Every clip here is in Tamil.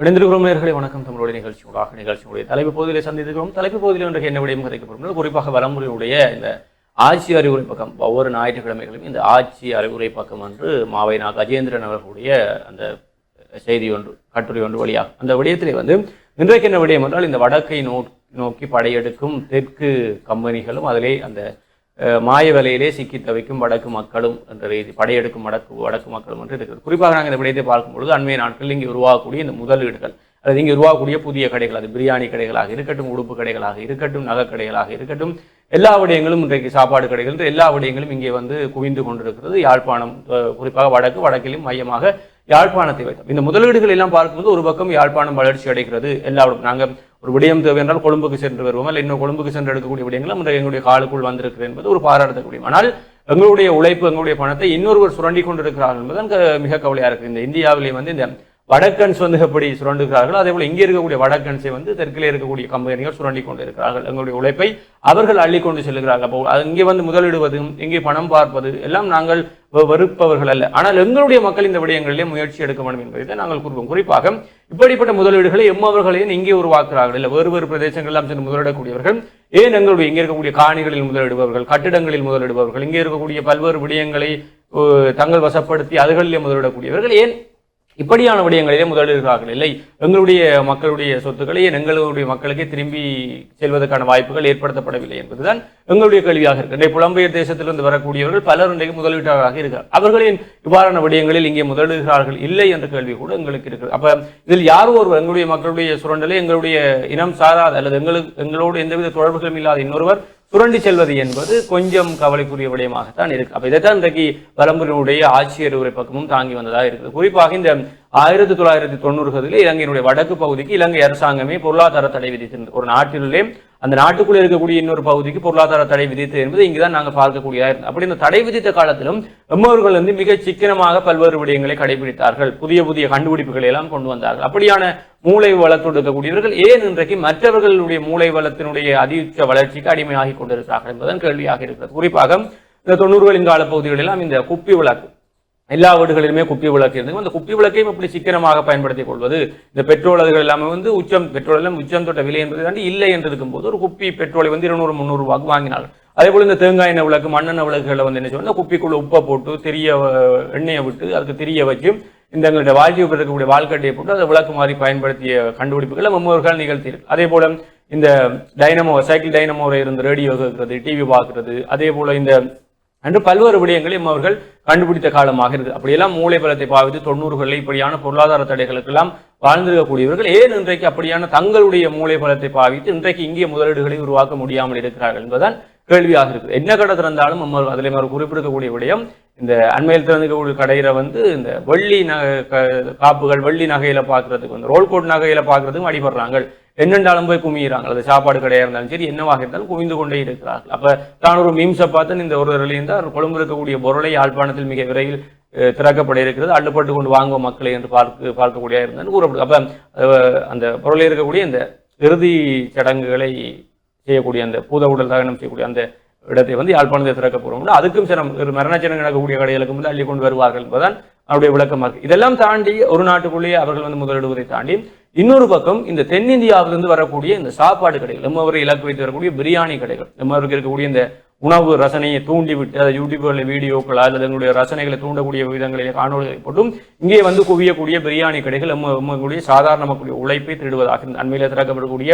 இணைந்திருக்கிறோம் நேர்களை வணக்கம். தமிழுடைய நிகழ்ச்சியோடாக நிகழ்ச்சியுடைய தலைப்பு பகுதியில் சந்தித்திருக்கிறோம். தலைப்பு பகுதியில் இன்றைக்கு என்ன விடயம் கதைக்கப்படும் குறிப்பாக வலமுறையுடைய இந்த ஆட்சி அறிவுரை பக்கம் ஒவ்வொரு ஞாயிற்றுக்கிழமைகளும் இந்த ஆட்சி அறிவுரை பக்கம் என்று மாவை நா கஜேந்திரன் அவர்களுடைய அந்த செய்தி ஒன்று கட்டுரை ஒன்று வழியாகும் அந்த விடயத்திலே வந்து இன்றைக்கு என்ன விடயம் என்றால் இந்த வடக்கை நோ நோக்கி படையெடுக்கும் தெற்கு கம்பெனிகளும் அதிலே அந்த மாய வலையிலே சிக்கி தவிக்கும் வடக்கு மக்களும் என்ற ரீதி படையெடுக்கும் வடக்கு வடக்கு மக்களும் என்று இருக்கிறது. குறிப்பாக நாங்கள் இந்த விடயத்தை பார்க்கும் பொழுது அண்மைய நாட்களில் இங்கே உருவாகக்கூடிய இந்த முதலீடுகள் அல்லது இங்கே உருவாகக்கூடிய புதிய கடைகள் அது பிரியாணி கடைகளாக இருக்கட்டும் உடுப்பு கடைகளாக இருக்கட்டும் நகை கடைகளாக இருக்கட்டும் எல்லா விடயங்களும் இன்றைக்கு சாப்பாடு கடைகள் எல்லா விடயங்களும் இங்கே வந்து குவிந்து கொண்டிருக்கிறது. யாழ்ப்பாணம் குறிப்பாக வடக்கு வடக்கிலும் மையமாக யாழ்ப்பாணத்தை வைத்தோம். இந்த முதலீடுகள் எல்லாம் பார்க்கும்போது ஒரு பக்கம் யாழ்ப்பாணம் வளர்ச்சி அடைகிறது எல்லா நாங்கள் ஒரு விடயம் தேவை என்றால் கொழும்புக்கு சென்று வருவோம். இல்லை இன்னும் கொழும்புக்கு சென்று எடுக்கக்கூடிய விடயங்களும் இன்றைக்கு எங்களுடைய காலுக்குள் வந்திருக்கிறது என்பது ஒரு பாராட்டக்கூடிய ஆனால் எங்களுடைய உழைப்பு எங்களுடைய பணத்தை இன்னொருவர் சுரண்டி கொண்டிருக்கிறார்கள் என்பது க- மிக கவலையாக இருக்குது இந்த இந்தியாவிலே வந்து இந்த வடக்கன்ஸ் வந்து எப்படி சுரண்டுகிறார்கள் அதே போல இங்கே இருக்கக்கூடிய வடக்கன்ஸை வந்து தெற்கிலே இருக்கக்கூடிய கம்பெனிகள் சுரண்டி கொண்டு இருக்கிறார்கள் எங்களுடைய உழைப்பை அவர்கள் அள்ளி கொண்டு செல்கிறார்கள். அப்போ அது இங்கே வந்து முதலிடுவது இங்கே பணம் பார்ப்பது எல்லாம் நாங்கள் வெறுப்பவர்கள் அல்ல. ஆனால் எங்களுடைய மக்கள் இந்த விடயங்களிலே முயற்சி எடுக்க வேண்டும் என்பதை தான் நாங்கள் கூறுவோம். குறிப்பாக இப்படிப்பட்ட முதலீடுகளை எம்மவர்களையும் இங்கே உருவாக்குறார்கள் இல்லை வேறு வேறு பிரதேசங்கள்லாம் சென்று முதலிடக்கூடியவர்கள். ஏன் எங்களுடைய இங்கே இருக்கக்கூடிய காணிகளில் முதலிடுபவர்கள் கட்டிடங்களில் முதலிடுபவர்கள் இங்கே இருக்கக்கூடிய பல்வேறு விடயங்களை தங்கள் வசப்படுத்தி அதுகளிலே முதலிடக்கூடியவர்கள்? ஏன் இப்படியான விடயங்களிலே முதலீடுகிறார்கள் இல்லை எங்களுடைய மக்களுடைய சொத்துக்களை எங்களுடைய மக்களுக்கே திரும்பி செல்வதற்கான வாய்ப்புகள் ஏற்படுத்தப்படவில்லை என்பதுதான் எங்களுடைய கேள்வியாக இருக்கு. இன்றைய புலம்பெயர் தேசத்திலிருந்து வரக்கூடியவர்கள் பலர் இன்றைக்கு முதலீட்டாளராக இருக்கிறார். அவர்களின் இவ்வாறான விடயங்களில் இங்கே முதலிடுகிறார்கள்? இல்லை என்ற கேள்வி கூட எங்களுக்கு இருக்கிறது. அப்ப இதில் யாரோ ஒருவர் எங்களுடைய மக்களுடைய சுரண்டலை எங்களுடைய இனம் சாராத அல்லது எங்களுக்கு எங்களோடு எந்தவித தொடர்புகளும் இல்லாத இன்னொருவர் சுரண்டி செல்வது என்பது கொஞ்சம் கவலைக்குரிய விடயமாகத்தான் இருக்கு. அப்ப இதைத்தான் இன்றைக்கு பரம்பரையுடைய ஆட்சியர் உரை பக்கமும் தாங்கி வந்ததாக இருக்குது. குறிப்பாக இந்த ஆயிரத்தி தொள்ளாயிரத்தி தொண்ணூறுகளில் இலங்கையினுடைய வடக்கு பகுதிக்கு இலங்கை அரசாங்கமே பொருளாதார தடை விதித்திருந்தது. ஒரு நாட்டிலே அந்த நாட்டுக்குள்ளே இருக்கக்கூடிய இன்னொரு பகுதிக்கு பொருளாதார தடை விதித்தது என்பது இங்குதான் நாங்கள் பார்க்கக்கூடியதாக இருந்தோம் அப்படி இந்த தடை விதித்த காலத்திலும் எம்மவர்கள் வந்து மிக சிக்கனமாக பல்வேறு விடயங்களை கடைபிடித்தார்கள். புதிய புதிய கண்டுபிடிப்புகளை எல்லாம் கொண்டு வந்தார்கள். அப்படியான மூளை வளத்தோடு இருக்கக்கூடியவர்கள் ஏன் இன்றைக்கு மற்றவர்களுடைய மூளை வளத்தினுடைய அதிக வளர்ச்சிக்கு அடிமையாகி கொண்டிருக்கிறார்கள் என்பதுதான் கேள்வியாக இருக்கிறது. குறிப்பாக இந்த தொண்ணூறுகளின் கால பகுதிகளெல்லாம் இந்த குப்பி விளக்கு எல்லா வீடுகளிலுமே குப்பி விளக்கு இருந்தது. அந்த குப்பி விளக்கையும் இப்படி சிக்கனமாக பயன்படுத்திக் கொள்வது இந்த பெட்ரோல் அதுகள் எல்லாமே வந்து உச்சம் பெட்ரோல் எல்லாம் உச்சம் தொட்ட விலை என்பது தாண்டி இல்லை என்று இருக்கும்போது ஒரு குப்பி பெட்ரோலை வந்து இருநூறு முந்நூறு ரூபாய்க்கு வாங்கினார்கள் அதே போல இந்த தேங்காய் எண்ணெய் விளக்கு மண்ணெண்ணெய் விளக்குகளை வந்து என்ன சொன்னா குப்பிக்குள்ள உப்பை போட்டு தெரிய எண்ணெயை விட்டு அதுக்கு தெரிய வச்சும் இந்த எங்களுடைய வாழ்க்கை இருக்கக்கூடிய வாழ்க்கட்டையை போட்டு அதை விளக்கு மாதிரி பயன்படுத்திய கண்டுபிடிப்புகளை முன்னோர்கள் நிகழ்த்தியிருக்கு அதே போல இந்த டைனமோ சைக்கிள் டைனமோவில் இருந்த ரேடியோ கேட்கறது டிவி பார்க்கறது அதே போல இந்த என்று பல்வேறு விடயங்களையும் அவர்கள் கண்டுபிடித்த காலமாக இருக்குது அப்படியெல்லாம் மூளை பலத்தை பாவித்து தொண்ணூறுகளில் இப்படியான பொருளாதார தடைகளுக்கெல்லாம் வாழ்ந்திருக்கக்கூடியவர்கள் ஏன் இன்றைக்கு அப்படியான தங்களுடைய மூளை பலத்தை பாவித்து இன்றைக்கு இங்கே முதலீடுகளை உருவாக்க முடியாமல் இருக்கிறார்கள் என்பதுதான் கேள்வியாக இருக்குது. என்ன கடை திறந்தாலும் நம்ம அதில் ஒரு குறிப்பிடக்கூடிய விடயம் இந்த அண்மையில் திறந்துக்கூடிய கடையில வந்து இந்த வெள்ளி நகை க- காப்புகள் வெள்ளி நகையில பார்க்கறதுக்கு வந்து ரோல் கோட் நகையில பார்க்கறதுக்கும் அடிபடுறாங்க. என்னென்றாலும் போய் குமிகிறாங்க அது சாப்பாடு கடையாக இருந்தாலும் சரி என்னவாக இருந்தாலும் குவிந்து கொண்டே இருக்கிறார்கள். அப்போ தான் ஒரு மீம்ஸை பார்த்து இந்த ஒரு இருந்து கொழும்பு இருக்கக்கூடிய பொருளை யாழ்ப்பாணத்தில் மிக விரைவில் திறக்கப்பட இருக்கிறது. அள்ளுப்பட்டு கொண்டு வாங்குவோம் மக்களை என்று பார்க்க பார்க்கக்கூடிய இருந்தாலும் கூறப்படுது அப்போ அந்த பொருளில் இருக்கக்கூடிய இந்த இறுதி சடங்குகளை செய்யக்கூடிய அந்த பூத உடல் தகனம் செய்யக்கூடிய அந்த இடத்தை வந்து யாழ்ப்பாணத்தை திறக்க போறோம். அதுக்கும் சில ஒரு மரணச்சடங்கு நடக்கக்கூடிய கடைகளுக்கு வந்து அள்ளி கொண்டு வருவார்கள். என்பதுதான் அவருடைய விளக்கமாக இருக்கு. இதெல்லாம் தாண்டி ஒரு நாட்டுக்குள்ளேயே அவர்கள் வந்து முதலிடுவதை தாண்டி இன்னொரு பக்கம் இந்த தென்னிந்தியாவிலிருந்து வரக்கூடிய இந்த சாப்பாடு கடைகள் நம்ம அவரை இலக்கு வைத்து வரக்கூடிய பிரியாணி கடைகள் நம்ம அவருக்கு இருக்கக்கூடிய இந்த உணவு ரசனையை தூண்டி விட்டு அதை யூடியூப்களில் வீடியோக்களா அல்லது எங்களுடைய ரசனைகளை தூண்டக்கூடிய விதங்களிலே காணொலிகளை போட்டும் இங்கே வந்து குவியக்கூடிய பிரியாணி கடைகள் நம்ம நம்மளுடைய சாதாரண மக்களுடைய உழைப்பை திருடுவதாக அண்மையில் திறக்கப்படக்கூடிய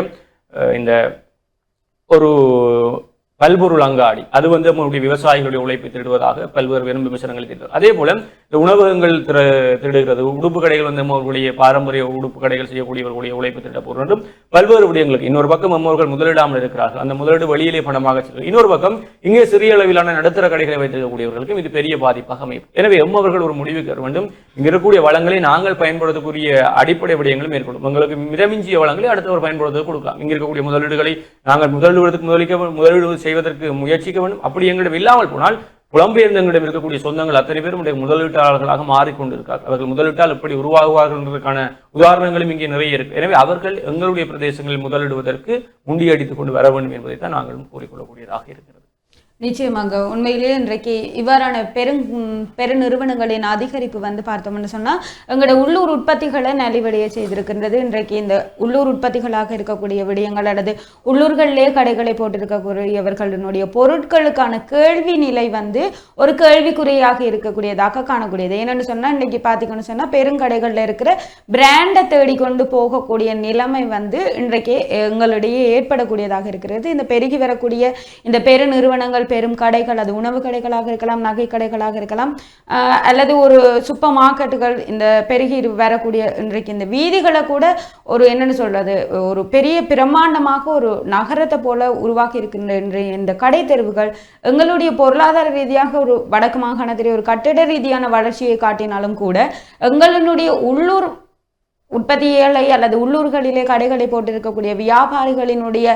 இந்த ஒரு பல்பொருள் அங்காடி. அது வந்து நம்மளுடைய விவசாயிகளுடைய உழைப்பை திருடுவதாக பல்வேறு வெறும் விமர்சனங்களை திருடுவது அதே போல இந்த உணவகங்கள் திரு திருடுகிறது. உடுப்பு கடைகள் வந்து நம்மளுடைய பாரம்பரிய உடுப்பு கடைகள் செய்யக்கூடியவர்களுடைய உழைப்பு திருட என்றும் பல்வேறு விடயங்களுக்கு. இன்னொரு பக்கம் நம்மவர்கள் முதலிடாமல் இருக்கிறார்கள். அந்த முதலீடு வெளியிலே பணமாக செல்கிறது இன்னொரு பக்கம் இங்கே சிறிய அளவிலான நடுத்தர கடைகளை வைத்திருக்கக்கூடியவர்களுக்கும் இது பெரிய பாதிப்பாக அமையும். எனவே எம்மவர்கள் ஒரு முடிவுக்கு வர வேண்டும். இங்க இருக்கக்கூடிய வளங்களை நாங்கள் பயன்படுத்தக்கூடிய அடிப்படை விடயங்களும் மேற்கொள்ளும். உங்களுக்கு மிதமிஞ்சிய வளங்களை அடுத்தவர் பயன்படுத்த கொடுக்கலாம். இங்க இருக்கக்கூடிய முதலீடுகளை நாங்கள் முதலீடுவதற்கு முதலிக்க முதலீடு செய்வதற்கு முயற்சிக்க வேண்டும். அப்படி எங்களிடம் இல்லாமல் போனால் புலம்பெயர்ந்த எங்களிடம் இருக்கக்கூடிய சொந்தங்கள் அத்தனை பேரும் முதலீட்டாளர்களாக மாறிக்கொண்டிருக்கார்கள் அவர்கள் முதலீட்டால் எப்படி உருவாகுவார்கள் என்பதற்கான உதாரணங்களும் இங்கே நிறைய இருக்கு. எனவே அவர்கள் எங்களுடைய பிரதேசங்களில் முதலிடுவதற்கு முண்டியடித்துக் கொண்டு வர வேண்டும் என்பதை தான் நாங்களும் கூறிக்கொள்ளக்கூடியதாக இருக்கிறது. நிச்சயமாக. உண்மையிலேயே இன்றைக்கு இவ்வாறான பெரும் பெருநிறுவனங்களின் அதிகரிப்பு வந்து பார்த்தோம்னு சொன்னால் எங்களோட உள்ளூர் உற்பத்திகளை நலிவடைய செய்திருக்கின்றது. இன்றைக்கு இந்த உள்ளூர் உற்பத்திகளாக இருக்கக்கூடிய விடயங்கள் அல்லது உள்ளூர்களிலே கடைகளை போட்டிருக்கக்கூடியவர்களினுடைய பொருட்களுக்கான கேள்வி நிலை வந்து ஒரு கேள்விக்குறையாக இருக்கக்கூடியதாக காணக்கூடியது. என்னென்னு சொன்னால் இன்றைக்கி பார்த்தீங்கன்னு சொன்னால் பெருங்கடைகளில் இருக்கிற பிராண்டை தேடிக்கொண்டு போகக்கூடிய நிலைமை வந்து இன்றைக்கு எங்களிடையே ஏற்படக்கூடியதாக இருக்கிறது. இந்த பெருகி வரக்கூடிய இந்த பெருநிறுவனங்கள் நிறுவனங்கள் பெரும் கடைகள் அது உணவு கடைகளாக இருக்கலாம் நகை கடைகளாக இருக்கலாம் அல்லது ஒரு சூப்பர் மார்க்கெட்டுகள் இந்த பெருகி வரக்கூடிய இன்றைக்கு இந்த வீதிகளை கூட ஒரு என்னன்னு சொல்றது ஒரு பெரிய பிரம்மாண்டமாக ஒரு நகரத்தை போல உருவாக்கி இருக்கின்ற இன்றைய இந்த கடை தெருவுகள் எங்களுடைய பொருளாதார ரீதியாக ஒரு வடக்கு மாகாணத்திலே ஒரு கட்டிட ரீதியான வளர்ச்சியை காட்டினாலும் கூட எங்களுடைய உள்ளூர் உற்பத்திகளை அல்லது உள்ளூர்களிலே கடைகளை போட்டிருக்கக்கூடிய வியாபாரிகளினுடைய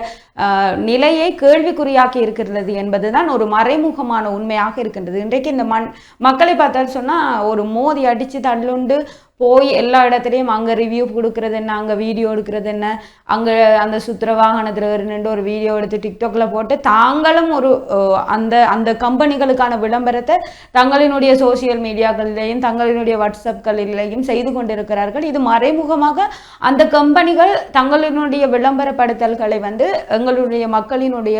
நிலையை கேள்விக்குறியாக்கி இருக்கிறது என்பதுதான் ஒரு மறைமுகமான உண்மையாக இருக்கின்றது. இன்றைக்கு இந்த மண் மக்களை பார்த்தா சொன்னா ஒரு மோதி அடிச்சு தள்ளுண்டு போய் எல்லா இடத்துலையும் அங்கே ரிவ்யூ கொடுக்கறது என்ன? அங்கே வீடியோ எடுக்கிறது என்ன? அங்கே அந்த சுத்திர வாகனத்தில் நின்று ஒரு வீடியோ எடுத்து டிக்டாக்ல போட்டு தாங்களும் ஒரு அந்த அந்த கம்பெனிகளுக்கான விளம்பரத்தை தங்களினுடைய சோசியல் மீடியாக்களிலேயும் தங்களினுடைய வாட்ஸ்அப்களிலேயும் செய்து கொண்டிருக்கிறார்கள். இது மறைமுகமாக அந்த கம்பெனிகள் தங்களினுடைய விளம்பரப்படுத்தல்களை வந்து எங்களுடைய மக்களினுடைய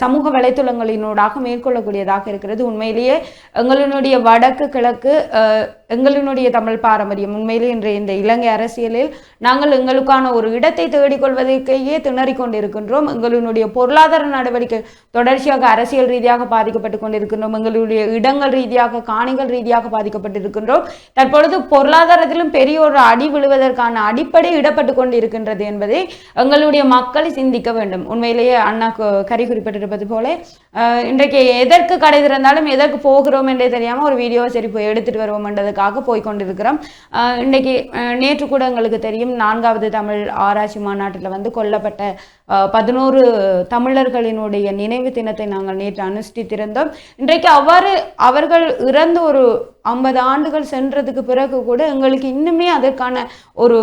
சமூக வலைத்தளங்களினூடாக மேற்கொள்ளக்கூடியதாக இருக்கிறது. உண்மையிலேயே எங்களினுடைய வடக்கு கிழக்கு எங்களினுடைய தமிழ் பாரம்பரியம். உண்மையிலே இன்றைய இந்த இலங்கை அரசியலில் நாங்கள் எங்களுக்கான ஒரு இடத்தை தேடிக்கொள்வதற்கேயே திணறிக் கொண்டிருக்கின்றோம். எங்களுடைய பொருளாதார நடவடிக்கை தொடர்ச்சியாக அரசியல் ரீதியாக பாதிக்கப்பட்டு கொண்டிருக்கின்றோம். எங்களுடைய இடங்கள் ரீதியாக காணிகள் ரீதியாக பாதிக்கப்பட்டிருக்கின்றோம். தற்பொழுது பொருளாதாரத்திலும் பெரிய ஒரு அடி விழுவதற்கான அடிப்படை இடப்பட்டு கொண்டிருக்கின்றது என்பதை எங்களுடைய மக்கள் சிந்திக்க வேண்டும். உண்மையிலேயே அண்ணா கறி குறிப்பிட்டிருப்பது போல இன்றைக்கு எதற்கு கடை திறந்தாலும் எதற்கு போகிறோம் என்றே தெரியாமல் ஒரு வீடியோ சரி போய் எடுத்துட்டு வருவோம் என்றதுக்காக போய் கொண்டிருக்கிறோம். இன்னைக்கு நேற்று கூட உங்களுக்கு தெரியும் நான்காவது தமிழ் ஆராய்ச்சி மாநாட்டில் வந்து கொல்லப்பட்ட பதினோரு தமிழர்களினுடைய நினைவு தினத்தை நாங்கள் நேற்று அனுஷ்டித்திருந்தோம் இன்றைக்கு அவ்வாறு அவர்கள் இறந்து ஒரு ஐம்பது ஆண்டுகள் சென்றதுக்கு பிறகு கூட எங்களுக்கு இன்னுமே அதற்கான ஒரு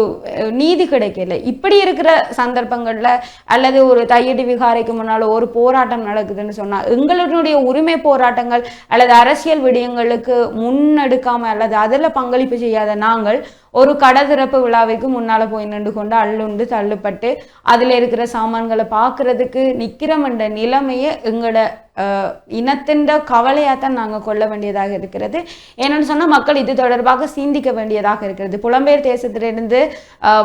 நீதி கிடைக்கல. இப்படி இருக்கிற சந்தர்ப்பங்களில் அல்லது ஒரு தையடி விகாரைக்கு முன்னால் ஒரு போராட்டம் நடக்குதுன்னு சொன்னால் எங்களுடைய உரிமை போராட்டங்கள் அல்லது அரசியல் விடயங்களுக்கு முன்னெடுக்காமல் அல்லது அதில் பங்களிப்பு செய்யாத நாங்கள் ஒரு கடை திறப்பு விழாவைக்கு முன்னால போய் நின்று கொண்டு அள்ளுண்டு தள்ளுப்பட்டு அதுல இருக்கிற சாமான்களை பார்க்கறதுக்கு நிக்கிறோம் நிலைமையை எங்களோட இனத்தின்ற கவலையாக கவலையாத்தான் நாங்கள் கொள்ள வேண்டியதாக இருக்கிறது. ஏன்னு சொன்னால் மக்கள் இது தொடர்பாக சிந்திக்க வேண்டியதாக இருக்கிறது. புலம்பெயர் தேசத்திலிருந்து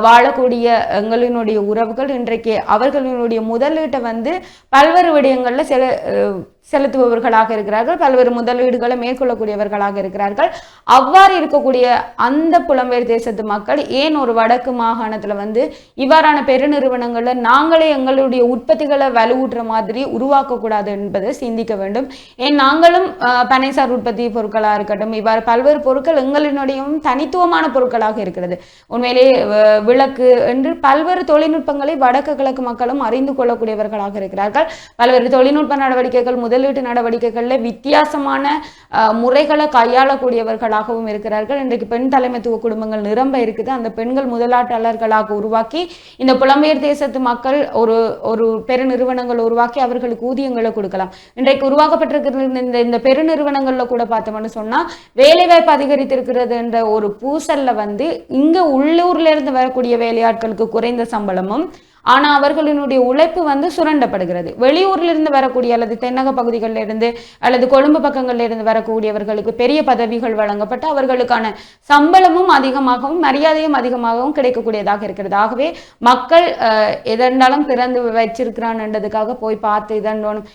வாழக்கூடிய எங்களினுடைய உறவுகள் இன்றைக்கு அவர்களினுடைய முதலீட்டை வந்து பல்வேறு விடயங்களில் சில செலுத்துபவர்களாக இருக்கிறார்கள். பல்வேறு முதலீடுகளை மேற்கொள்ளக்கூடியவர்களாக இருக்கிறார்கள். அவ்வாறு இருக்கக்கூடிய அந்த புலம்பெயர் தேசத்து மக்கள் ஏன் ஒரு வடக்கு மாகாணத்துல வந்து இவ்வாறான பெருநிறுவனங்களில் நாங்களே எங்களுடைய உற்பத்திகளை வலுவூட்டுற மாதிரி உருவாக்கக்கூடாது என்பதை சிந்திக்க வேண்டும். ஏன் நாங்களும் அஹ், பனைசார் உற்பத்தி பொருட்களா இருக்கட்டும் இவ்வாறு பல்வேறு பொருட்கள் எங்களினுடையும் தனித்துவமான பொருட்களாக இருக்கிறது. உண்மையிலேயே விளக்கு என்று பல்வேறு தொழில்நுட்பங்களை வடக்கு கிழக்கு மக்களும் அறிந்து கொள்ளக்கூடியவர்களாக இருக்கிறார்கள். பல்வேறு தொழில்நுட்ப நடவடிக்கைகள் முதல் முதலீட்டு நடவடிக்கைகளில் வித்தியாசமான முறைகளை கையாளக்கூடியவர்களாகவும் இருக்கிறார்கள். இன்றைக்கு பெண் தலைமைத்துவ குடும்பங்கள் நிரம்ப இருக்குது. அந்த பெண்கள் முதலாட்டாளர்களாக உருவாக்கி இந்த புலம்பெயர் தேசத்து மக்கள் ஒரு ஒரு பெருநிறுவனங்கள் உருவாக்கி அவர்களுக்கு ஊதியங்களை கொடுக்கலாம். இன்றைக்கு உருவாக்கப்பட்டிருக்கிற இந்த இந்த பெருநிறுவனங்கள்ல கூட பார்த்தோம்னு சொன்னா வேலைவாய்ப்பு அதிகரித்திருக்கிறது என்ற ஒரு பூசல்ல வந்து இங்க உள்ளூர்ல இருந்து வரக்கூடிய வேலையாட்களுக்கு குறைந்த சம்பளமும் ஆனா அவர்களினுடைய உழைப்பு வந்து சுரண்டப்படுகிறது. வெளியூரிலிருந்து வரக்கூடிய அல்லது தென்னக பகுதிகளிலிருந்து அல்லது கொழும்பு பக்கங்களிலிருந்து வரக்கூடியவர்களுக்கு பெரிய பதவிகள் வழங்கப்பட்டு அவர்களுக்கான சம்பளமும் அதிகமாகவும் மரியாதையும் அதிகமாகவும் கிடைக்கக்கூடியதாக இருக்கிறது. ஆகவே மக்கள் எதென்றாலும் திறந்து வச்சிருக்கிறான்ன்றதுக்காக போய் பார்த்து இதண்டோனும்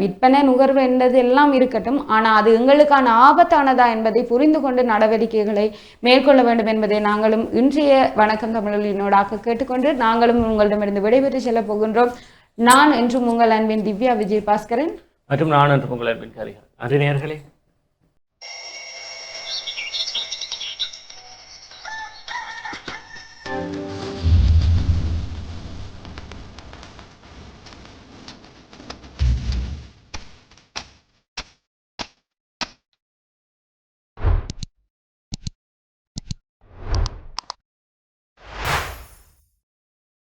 விற்பனை நுகர்வு என்றது எல்லாம் இருக்கட்டும். ஆனா அது எங்களுக்கான ஆபத்தானதா என்பதை புரிந்து கொண்டு நடவடிக்கைகளை மேற்கொள்ள வேண்டும் என்பதை நாங்களும் இன்றைய வணக்கம் தமிழொலியினோடாக கேட்டுக்கொண்டு நாங்களும் உங்களிடமிருந்து விடைபெற்று செல்ல போகின்றோம். நான் என்றும் உங்கள் அன்பின் திவ்யா விஜய் பாஸ்கரன் மற்றும் நான் என்றும் உங்கள் அன்பின் காரிகள் நன்றி நேயர்களே